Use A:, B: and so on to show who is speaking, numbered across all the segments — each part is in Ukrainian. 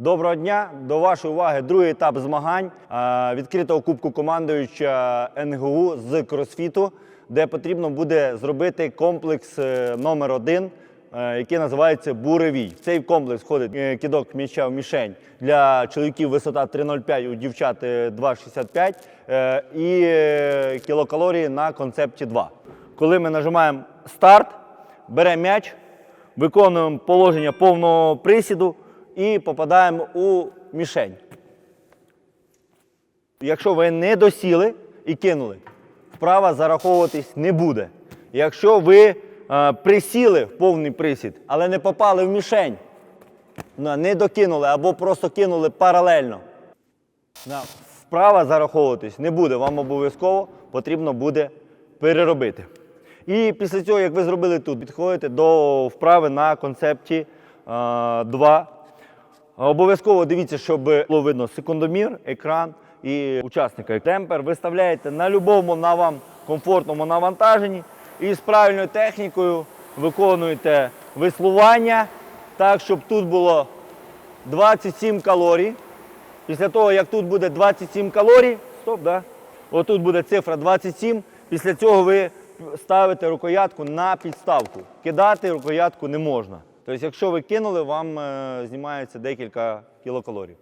A: Доброго дня! До вашої уваги другий етап змагань відкритого кубку командуюча НГУ з кросфіту, де потрібно буде зробити комплекс е, номер один, е, який називається буревій. В цей комплекс входить е, кидок м'яча в мішень для чоловіків висота 3,05, у дівчат е, 2,65 е, і кілокалорії на концепті 2. Коли ми нажимаємо старт, беремо м'яч, виконуємо положення повного присіду і попадаємо у мішень. Якщо ви не досіли і кинули, вправа зараховуватись не буде. Якщо ви е, присіли в повний присід, але не попали в мішень, ну, не докинули або просто кинули паралельно, вправа зараховуватись не буде. Вам обов'язково потрібно буде переробити. І після цього, як ви зробили тут, підходите до вправи на концепті е, 2. Обов'язково дивіться, щоб було видно секундомір, екран і учасника. Темпер виставляєте на будь-якому на вам комфортному навантаженні і з правильною технікою виконуєте веслування так, щоб тут було 27 калорій. Після того, як тут буде 27 калорій, стоп, да? отут буде цифра 27, після цього ви ставите рукоятку на підставку. Кидати рукоятку не можна. Тобто, якщо ви кинули, вам е, знімається декілька кілокалорій.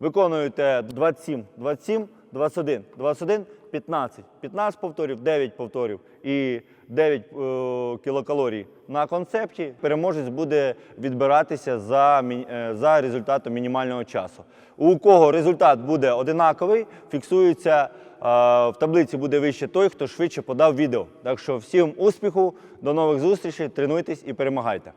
A: Виконуєте 27, 27, 21, 21, 15. 15 повторів, 9 повторів і 9 е, кілокалорій на концепті. Переможець буде відбиратися за, е, за результатом мінімального часу. У кого результат буде одинаковий, фіксується в таблиці буде вище той, хто швидше подав відео. Так що всім успіху, до нових зустрічей, тренуйтесь і перемагайте.